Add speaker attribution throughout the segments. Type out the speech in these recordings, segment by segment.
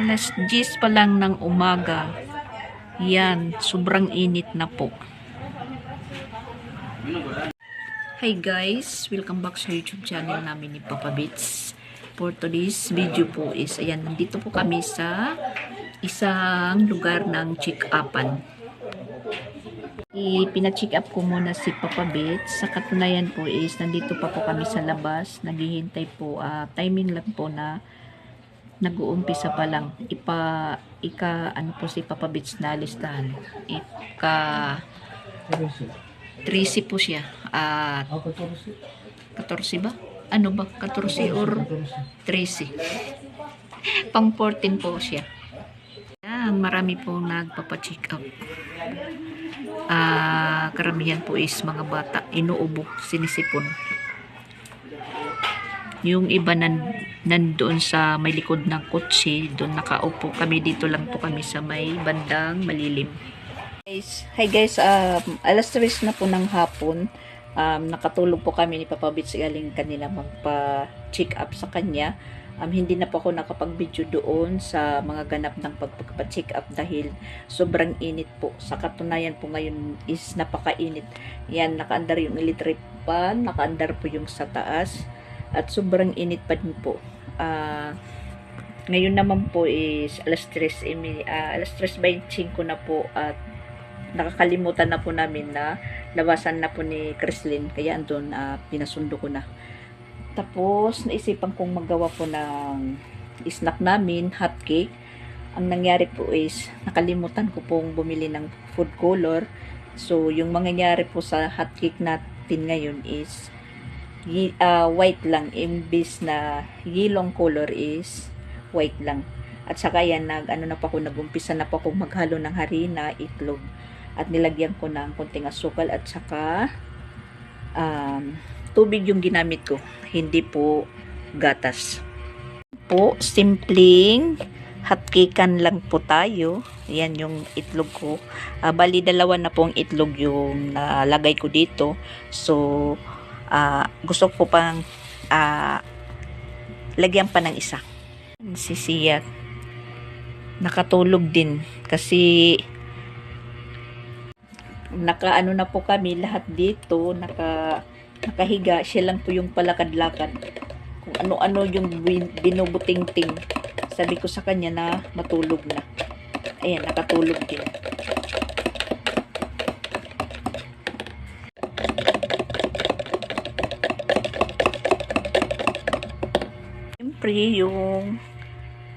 Speaker 1: Alas 10 pa lang ng umaga. Yan, sobrang init na po. Hi guys, welcome back sa YouTube channel namin ni Papa Bits. For today's video po is, ayan, nandito po kami sa isang lugar ng check-upan. Ipina-check up ko muna si Papa Bits. Sa katunayan po is, nandito pa po kami sa labas. Naghihintay po, ah, timing lang po na nag-uumpisa pa lang. Ipa, ika, ano po si Papa Bits na listahan. Ika, 13 po siya. At
Speaker 2: 14.
Speaker 1: 14 ba? Ano ba? 14 or 13? Pang 14 po siya. Yan, marami po nagpapacheck up. Ah, karamihan po is mga bata, inuubo, sinisipon. Yung iba nan, nandoon sa may likod ng kotse, doon nakaupo kami, dito lang po kami sa may bandang malilim. Guys, hi guys, um, alas 3 na po ng hapon. Um, nakatulog po kami ni Papa Bits galing kanila magpa-check up sa kanya. Um, hindi na po ako nakapag-video doon sa mga ganap ng pagpapcheck up dahil sobrang init po. Sa katunayan po ngayon is napakainit. Yan, nakaandar yung electric fan, nakaandar po yung sa taas at sobrang init pa din po. Ah, ngayon naman po is alas 3, emi- ah, alas 3.25 na po at nakakalimutan na po namin na labasan na po ni Chrislyn kaya andun ah, pinasundo ko na tapos naisipan kong magawa po ng snack namin hot cake. Ang nangyari po is nakalimutan ko pong bumili ng food color. So yung mangyayari po sa hot cake natin ngayon is ah, white lang. Imbis na yellow color is white lang. At saka yan nag ano na pa ako nagumpisa na pa ako maghalo ng harina itlog. At nilagyan ko ng konting asukal at saka um, tubig yung ginamit ko. Hindi po gatas. Po simpleng hotcakean lang po tayo. Yan yung itlog ko. Ah, bali dalawa na pong itlog yung nalagay ko dito. So ah, gusto ko pang ah, lagyan pa ng isa. Si Sia nakatulog din. Kasi nakaano na po kami lahat dito naka nakahiga. Siya lang po yung palakad-lakad. Kung ano-ano yung bin- binubuting-ting. Sabi ko sa kanya na matulog na. Ayan nakatulog din. Siyempre, yung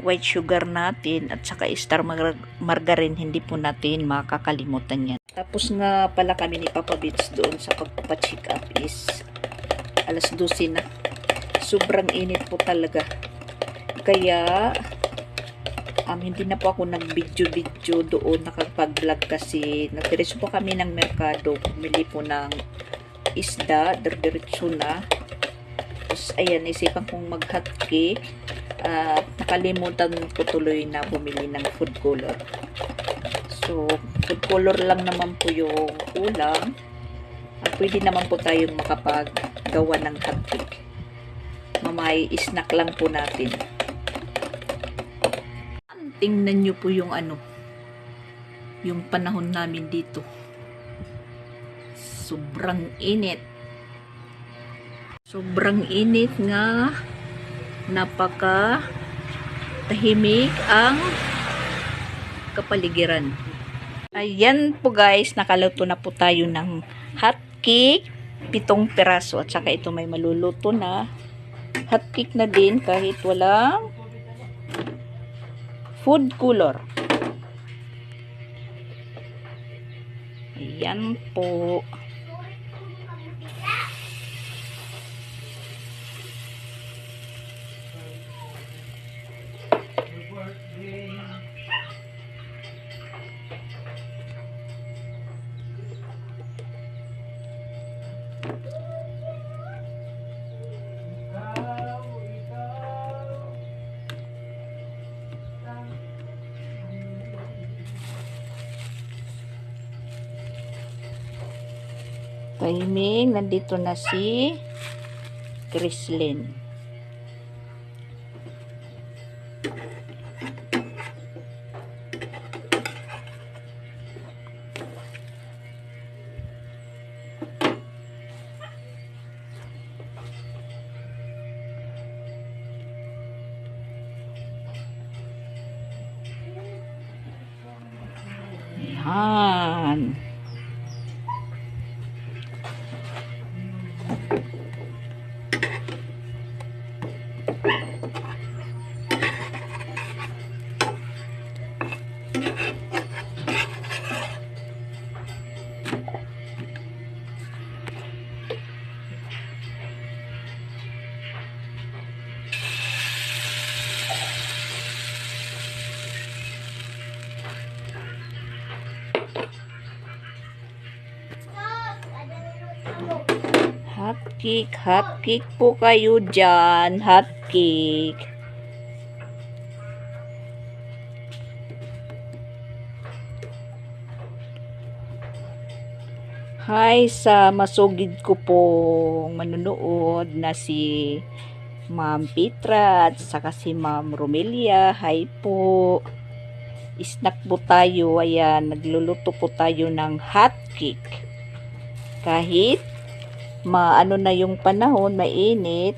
Speaker 1: white sugar natin at saka star mar- margarine, hindi po natin makakalimutan yan. Tapos nga pala kami ni Papa Bits doon sa pagpacheck up is alas 12 na. Sobrang init po talaga. Kaya um, hindi na po ako nag-video-video doon nakapag-vlog kasi nagdiretso po kami ng merkado. Bumili po ng isda, diretso na. Tapos ayan, isipan kong mag-hot cake at nakalimutan ko tuloy na bumili ng food color. So, food color lang naman po yung ulam. At pwede naman po tayong makapaggawa ng hotcake. Mamay, snack lang po natin. Tingnan nyo po yung ano, yung panahon namin dito. Sobrang init. Sobrang init nga napaka tahimik ang kapaligiran. Ayan po guys, nakaluto na po tayo ng hot cake, pitong piraso at saka ito may maluluto na hot cake na din kahit walang food color. Ayan po. Nandito na si Chrislyn. Cake, hot cake po kayo dyan. Hot cake. Hi sa masugid ko pong manunood na si Ma'am Petra at saka si Ma'am Romelia. Hi po. Snack po tayo. Ayan, nagluluto po tayo ng hot cake. Kahit maano na yung panahon, mainit,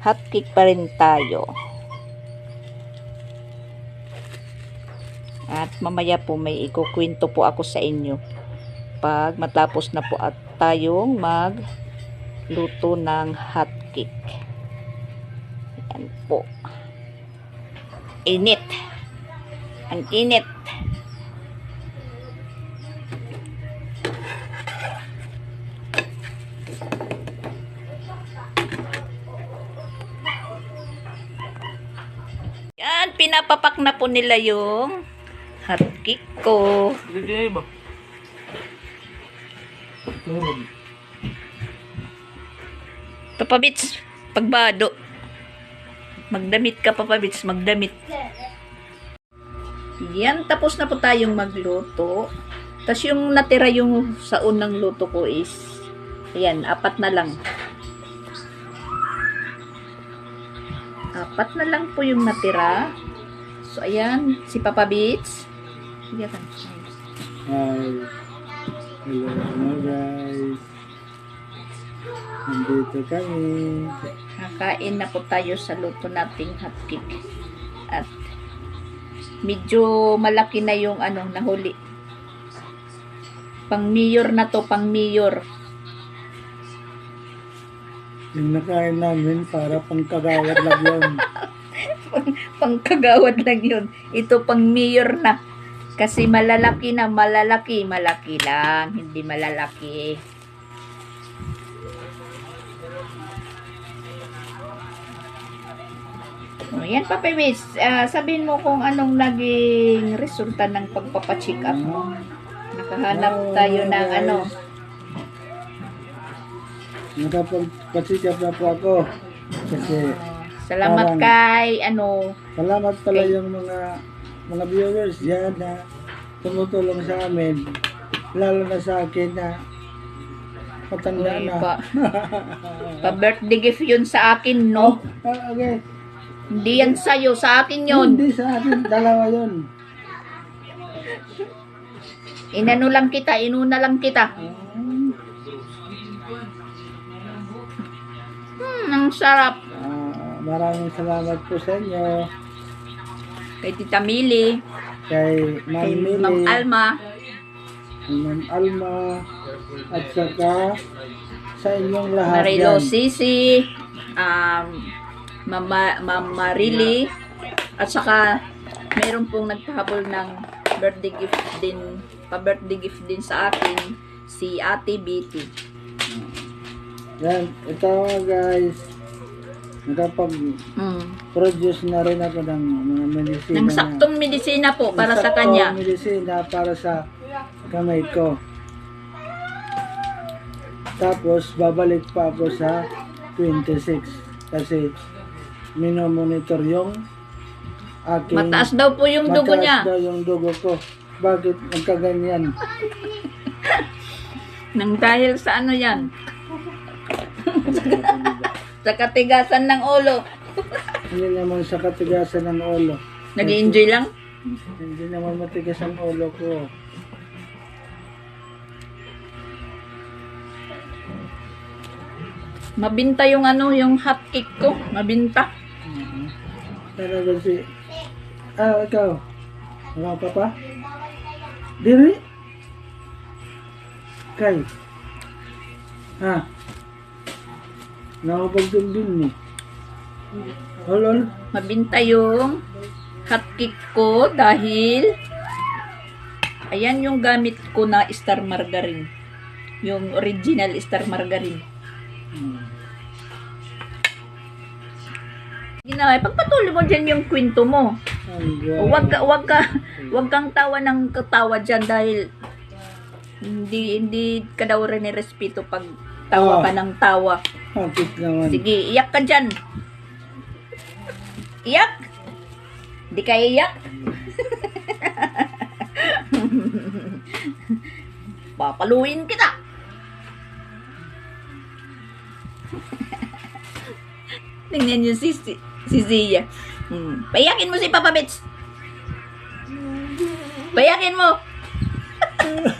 Speaker 1: hot cake pa rin tayo. At mamaya po may ikukwento po ako sa inyo pag matapos na po at tayong magluto ng hot cake. Yan po. Init. Ang init. Pinapapak na po nila yung hot cake ko. Papabits, pagbado. Magdamit ka, papabits, magdamit. Yan, tapos na po tayong magluto. Tapos yung natira yung sa unang luto ko is, ayan, apat na lang. Apat na lang po yung natira. So, ayan, si Papa Beats. Sige.
Speaker 2: Hi. Hello mga guys. Nandito kami.
Speaker 1: Kakain na po tayo sa luto nating hotcake. At medyo malaki na yung ano, nahuli. Pang mayor na to, pang mayor.
Speaker 2: Yung nakain namin para pangkagawad lang yun.
Speaker 1: Pang kagawad lang yun. Ito pang mayor na. Kasi malalaki na, malalaki, malaki lang. Hindi malalaki. O, yan, Papa Miss. Ah, sabihin mo kung anong naging resulta ng pagpapacheck up mo. Nakahanap tayo ng ano.
Speaker 2: Nakapagpasikap na po ako. Kasi
Speaker 1: Salamat
Speaker 2: Parang-
Speaker 1: kay ano.
Speaker 2: salamat pala
Speaker 1: Okay.
Speaker 2: yung mga mga viewers dyan na tumutulong sa amin. Lalo na sa akin na matanda
Speaker 1: Uy,
Speaker 2: na.
Speaker 1: pa, pa birthday gift yun sa akin, no?
Speaker 2: Ah, okay.
Speaker 1: Hindi yan sa'yo, sa akin yun.
Speaker 2: Hindi sa akin, dalawa yun.
Speaker 1: Inano lang kita, inuna lang kita. Hmm, ang sarap.
Speaker 2: Maraming salamat po sa inyo.
Speaker 1: Kay Tita Mili,
Speaker 2: Kay Ma'am
Speaker 1: kay
Speaker 2: Mili,
Speaker 1: Ma'am Alma,
Speaker 2: Ma'am Alma, at saka sa inyong lahat
Speaker 1: Marilo
Speaker 2: yan.
Speaker 1: Sisi, um, Mama, Ma'am Marili, at saka meron pong nagpahabol ng birthday gift din, pa-birthday gift din sa akin, si Ate Betty.
Speaker 2: Yan, ito guys. Nakapag-produce
Speaker 1: Mm.
Speaker 2: na rin ako ng mga medisina.
Speaker 1: Ng saktong medisina po para sa kanya.
Speaker 2: medisina para sa kamay ko. Tapos, babalik pa ako sa 26. Kasi, minomonitor yung aking...
Speaker 1: Mataas daw po yung dugo
Speaker 2: mataas
Speaker 1: niya.
Speaker 2: daw yung dugo ko. Bakit nagkaganyan?
Speaker 1: Nang dahil sa ano yan? sa katigasan ng ulo.
Speaker 2: Hindi naman sa katigasan ng ulo.
Speaker 1: nag enjoy lang?
Speaker 2: Hindi naman matigas ang ulo ko.
Speaker 1: Mabinta yung ano, yung hot cake ko. Mabinta.
Speaker 2: Talaga si... Ah, ikaw. Wala pa pa? Diri? Kay? Ha? Nakapagdun din ni. Holol?
Speaker 1: Mabinta yung hot cake ko dahil ayan yung gamit ko na star margarine. Yung original star margarine. Ginawa, pagpatuloy mo dyan yung kwento mo.
Speaker 2: Ang
Speaker 1: O, wag ka, wag ka, wag kang tawa ng katawa dyan dahil hindi, hindi ka daw rin respeto pag tawa ka ng tawa.
Speaker 2: Hapit naman.
Speaker 1: Sige, iyak ka dyan. Iyak? Di ka iyak? Papaluin kita. Tingnan niyo si, si, si Zia. Hmm. Payakin mo si Papa Bits. Payakin mo.
Speaker 2: Hindi ko alam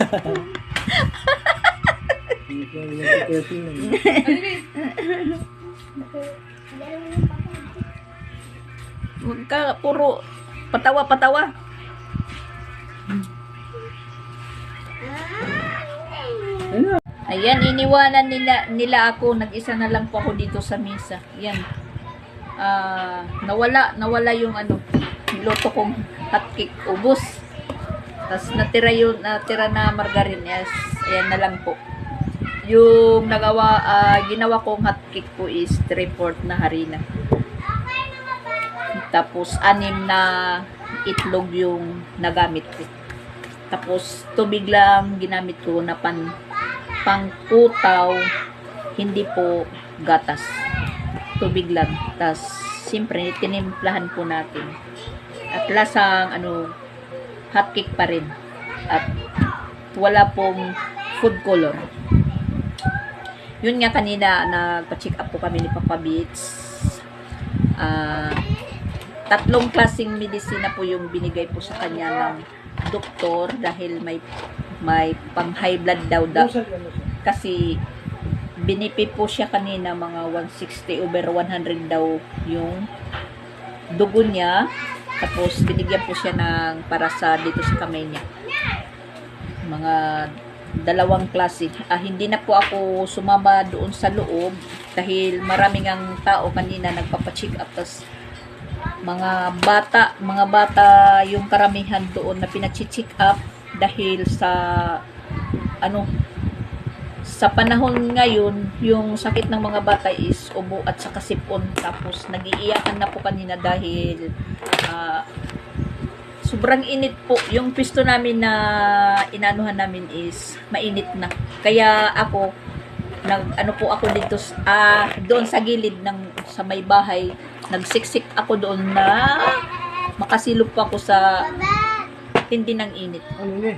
Speaker 2: kung kasi lang.
Speaker 1: Huwag ka puro patawa-patawa. Ayan, iniwanan nila, nila ako. Nag-isa na lang po ako dito sa misa. Yan. Ah, nawala, nawala yung ano, niluto kong hotcake. Ubus. Tapos natira yung, natira na margarine. Yes, ayan na lang po. Yung nagawa, ah, ginawa kong hotcake po is 3-4 na harina. Tapos, anim na itlog yung nagamit ko. Tapos, tubig lang ginamit ko na pan pangkutaw, hindi po gatas. Tubig lang. Tapos, siyempre, tinimplahan po natin. At lasang, ano, hotcake pa rin. At wala pong food color. Yun nga kanina, nagpa-check up po kami ni Papa Beats. Ah, tatlong klaseng medisina po yung binigay po sa kanya ng doktor dahil may may pang high blood daw da,
Speaker 2: Busag ano
Speaker 1: kasi binipi po siya kanina mga 160 over 100 daw yung dugo niya. Tapos binigyan po siya ng para sa dito sa kamay niya. Mga dalawang klase ah, hindi na po ako sumama doon sa loob dahil maraming ang tao kanina nagpapacheck up tas mga bata mga bata yung karamihan doon na pinacheck up dahil sa ano sa panahon ngayon, yung sakit ng mga bata is ubo at saka sipon. Tapos, nagiiyakan na po kanina dahil ah, sobrang init po. Yung pisto namin na inanuhan namin is mainit na. Kaya ako, nag, ano po ako dito, ah, doon sa gilid ng, sa may bahay, nagsiksik ako doon na makasilop po ako sa hindi ng init.
Speaker 2: Ano ni?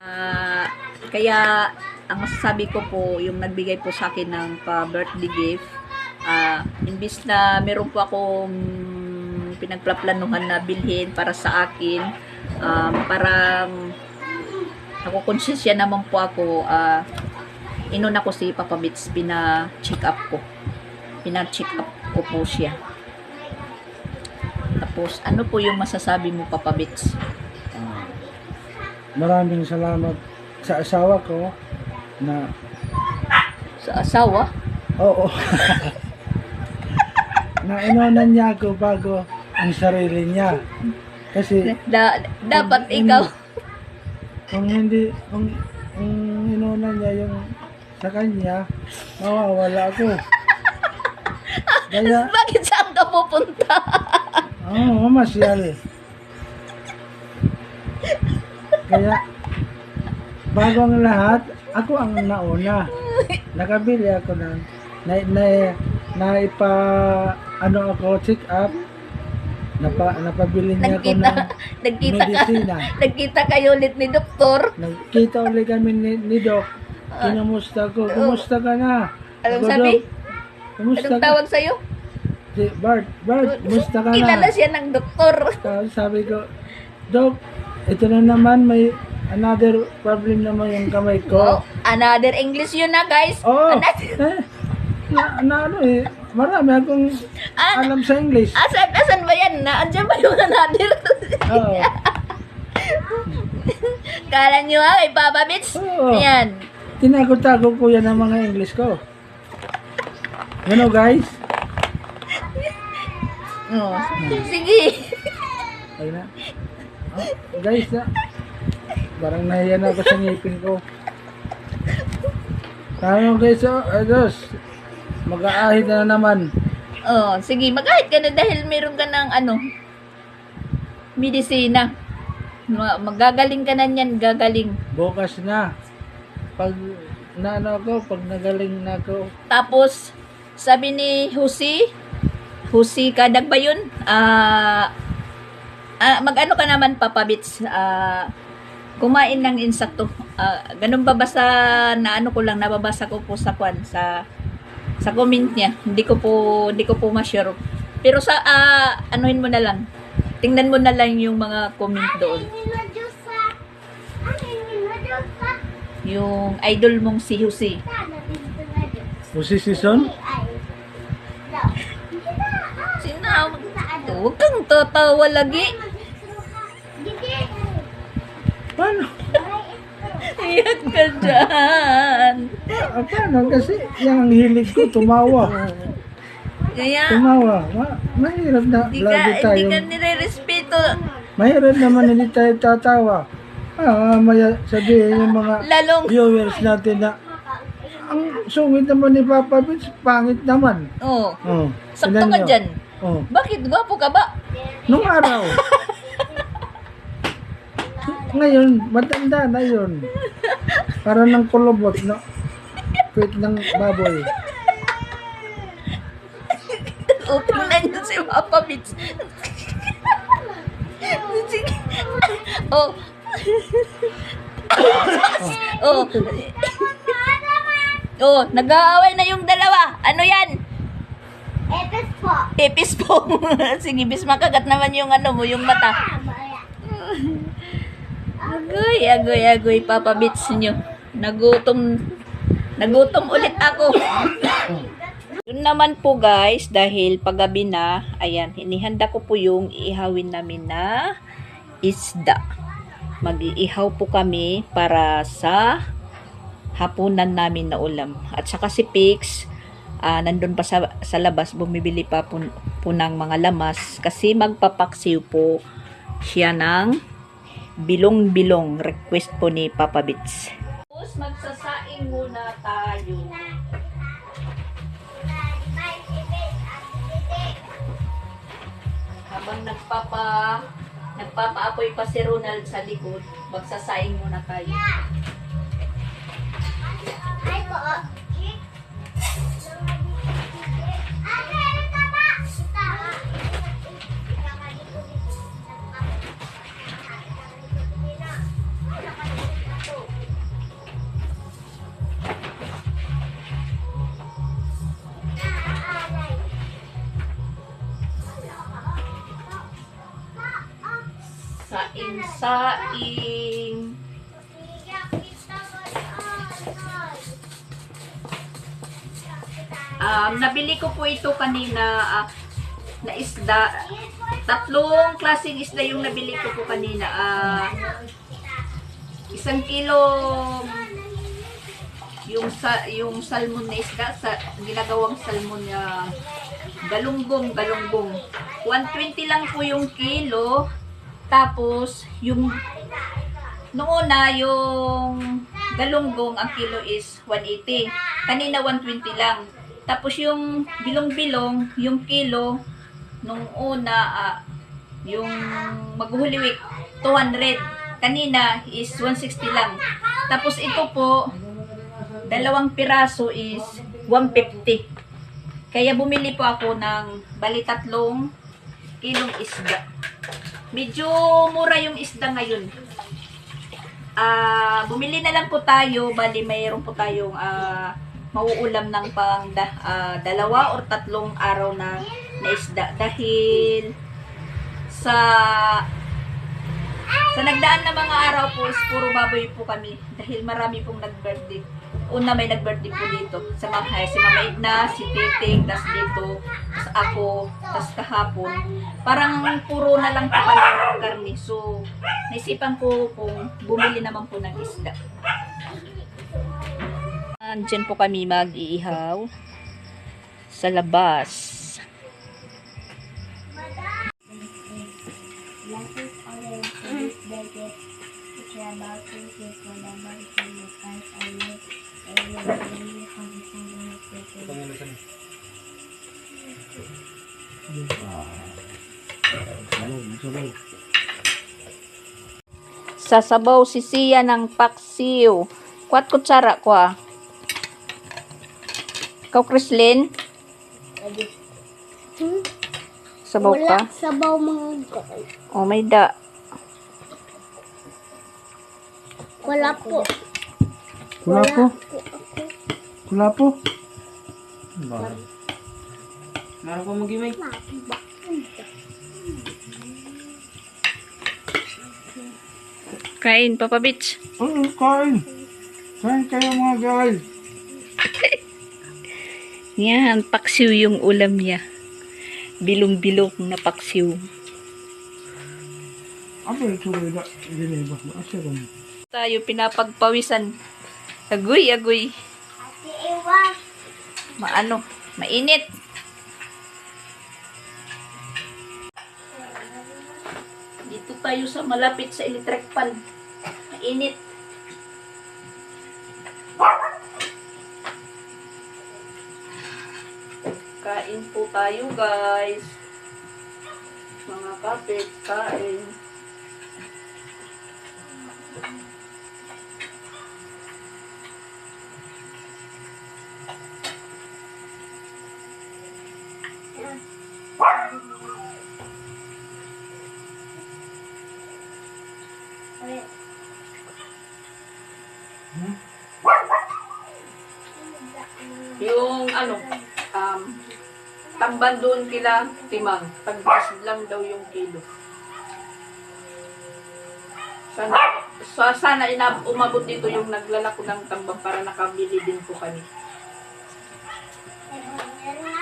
Speaker 1: Ah, kaya ang masasabi ko po, yung nagbigay po sa akin ng pa-birthday gift, ah, imbis na meron po akong pinagplaplanuhan na bilhin para sa akin, um, parang nakukonsensya naman po ako, ah, inuna ko si Papa Bits, pina-check up ko. Pina-check up ko po siya. Tapos, ano po yung masasabi mo, Papa Bits?
Speaker 2: Ah, maraming salamat sa asawa ko na
Speaker 1: Sa asawa?
Speaker 2: oo na inunan niya ako bago ang sarili niya kasi
Speaker 1: Da, dapat
Speaker 2: Kung
Speaker 1: ikaw.
Speaker 2: kung hindi kung, kung inunan niya yung sa kanya mawawala ako kaya
Speaker 1: Bakit saan ka pupunta?
Speaker 2: Oo, oh, mamasyal. Kaya, bago ang lahat, ako ang nauna. Nakabili ako ng, na, na, na ipa, ano ako, check up. Napa, napabili niya ako
Speaker 1: Nagkita,
Speaker 2: ng
Speaker 1: nagkita ka,
Speaker 2: medisina.
Speaker 1: nagkita kayo ulit ni doktor.
Speaker 2: Nagkita ulit kami ni, ni Doc. Kinamusta ko. Kumusta ka na?
Speaker 1: Anong
Speaker 2: Ako,
Speaker 1: sabi?
Speaker 2: Dok. Kumusta
Speaker 1: Anong
Speaker 2: ka?
Speaker 1: tawag sa'yo?
Speaker 2: Si Bart, Bart, kumusta ka
Speaker 1: Kilala
Speaker 2: na?
Speaker 1: siya ng doktor.
Speaker 2: Tapos sabi ko, Dok, ito na naman, may another problem naman yung kamay
Speaker 1: Oh,
Speaker 2: ko.
Speaker 1: another English yun na, guys.
Speaker 2: Oo.
Speaker 1: Another-
Speaker 2: Eh, na, na ano eh, marami akong
Speaker 1: Ah,
Speaker 2: alam sa English.
Speaker 1: asan, asan ba yan? Naandyan ba yung another?
Speaker 2: Oo.
Speaker 1: Kala nyo ha, may Papa Bits?
Speaker 2: Oo.
Speaker 1: Ayan.
Speaker 2: Tinago-tago ko yan ang mga English ko. You know guys?
Speaker 1: Oh. Sige.
Speaker 2: Ayun na. Oh, guys na. Parang nahiya na ako sa ngipin ko. Tayo guys, oh, ados. Mag-aahid na naman.
Speaker 1: Oh, sige, magkahit ka na dahil meron ka ng ano, medisina. Ma- Magagaling ka na niyan, gagaling.
Speaker 2: Bukas na. Pag na ano ako, pag nagaling na ako,
Speaker 1: Tapos, sabi ni Husi, Husi Kadag ba yun? Ah, ah, mag-ano ka naman, Papa Bits? Ah, kumain ng insakto. Ah, ganun ba basta na ano ko lang, nababasa ko po sa kwan, sa sa comment niya. Hindi ko po, hindi ko po ma-sure. Pero sa, ah, anuhin mo na lang. Tingnan mo na lang yung mga comment doon. Yung idol mong si Husi.
Speaker 2: Usi season?
Speaker 1: Sinawag. Huwag kang tatawa lagi.
Speaker 2: Paano?
Speaker 1: Iyak ka dyan.
Speaker 2: Ah, paano? Kasi yung hilig ko tumawa.
Speaker 1: Kaya,
Speaker 2: Tumawa. Ma mahirap na
Speaker 1: hindi
Speaker 2: lagi
Speaker 1: ka, hindi
Speaker 2: tayo.
Speaker 1: ka nire-respeto.
Speaker 2: Mahirap naman hindi tayo tatawa. Ah, maya sabihin yung mga
Speaker 1: Lalong,
Speaker 2: viewers natin na ang sungit naman ni Papa Vince, pangit naman.
Speaker 1: oh,
Speaker 2: Oh,
Speaker 1: sakto
Speaker 2: tignan
Speaker 1: ka
Speaker 2: nyo.
Speaker 1: dyan.
Speaker 2: Oh,
Speaker 1: Bakit? Gwapo ka ba?
Speaker 2: nung araw. Ngayon, matanda na yun. Para ng kulubot, no? Pit ng baboy.
Speaker 1: O, tingnan niyo si Papa Bits. Sige. Oh. oh. Oh, nag-aaway na yung dalawa. Ano yan?
Speaker 3: Epes po.
Speaker 1: Epis po. Sige, bis makagat naman yung ano mo, yung mata. Agoy, agoy, agoy, Papa Bits nyo. Nagutom, nagutom ulit ako. Yun naman po guys, dahil paggabi na, ayan, hinihanda ko po yung iihawin namin na isda. Mag-iihaw po kami para sa hapunan namin na ulam. At saka si Pix, ah, nandun pa sa, sa labas, bumibili pa po, po ng mga lamas kasi magpapaksiw po siya ng bilong-bilong request po ni Papa Bits. Tapos magsasaing muna tayo. Habang nagpapa nagpapaapoy pa si Ronald sa likod, magsasaing muna tayo.
Speaker 3: Ay po.
Speaker 1: Saing-saing. Um, nabili ko po ito kanina ah, na isda. Tatlong klaseng isda yung nabili ko po kanina. Ah, isang kilo yung sa yung salmon na isda sa ginagawang salmon na galunggong galunggong 120 lang po yung kilo tapos yung noong una yung galunggong ang kilo is 180 kanina 120 lang. Tapos yung bilong-bilong yung kilo nung una ah, yung maghuliwik 200 kanina is 160 lang. Tapos ito po dalawang piraso is 150 kaya bumili po ako ng bali tatlong kilong isda medyo mura yung isda ngayon ah, bumili na lang po tayo. Bali, mayroon po tayong ah, mauulam ng pang da- ah, dalawa or tatlong araw na, na isda. Dahil sa sa nagdaan na mga araw po puro baboy po kami. Dahil marami pong nag-birthday. Una may nag-birthday po dito. Sa mga, si Mama Edna, si Titing, tas dito, tas ako, tas kahapon. Parang puro na lang po pala karne. So, naisipan ko kung bumili naman po ng isda. Andyan po kami mag-iihaw sa labas.
Speaker 3: About I I.
Speaker 1: Sasabaw si Sia ng paksiw. Kwat kutsara ko ah. Ikaw, Krislin? Sabaw ka?
Speaker 3: sabaw mga.
Speaker 1: Oh, may da.
Speaker 3: Wala po.
Speaker 2: Kula po. Kula po.
Speaker 4: Meron po mag-imay.
Speaker 1: Kain, Papa Bitch.
Speaker 2: Oo, kain. Kain kayo mga guys.
Speaker 1: Yan, paksiw yung ulam niya. Bilong-bilong na paksiw.
Speaker 2: Apa ito rin? Gineba mo. Asa ko mo?
Speaker 1: Tayo pinapagpawisan. Agoy, agoy.
Speaker 3: Ate Ewa.
Speaker 1: Maano, mainit. Dito tayo sa malapit sa electric pan. Mainit. Kain po tayo guys. Mga kapit, kain. Yung ano, um, tamban doon kila timang. Pagbigas lang daw yung kilo. Sana, sa, sana ina, umabot dito yung naglalako ng tambang para nakabili din po kami.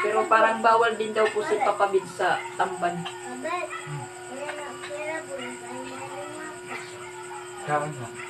Speaker 1: Pero parang bawal din daw po si Papa Bid sa tamban.
Speaker 2: Kain na.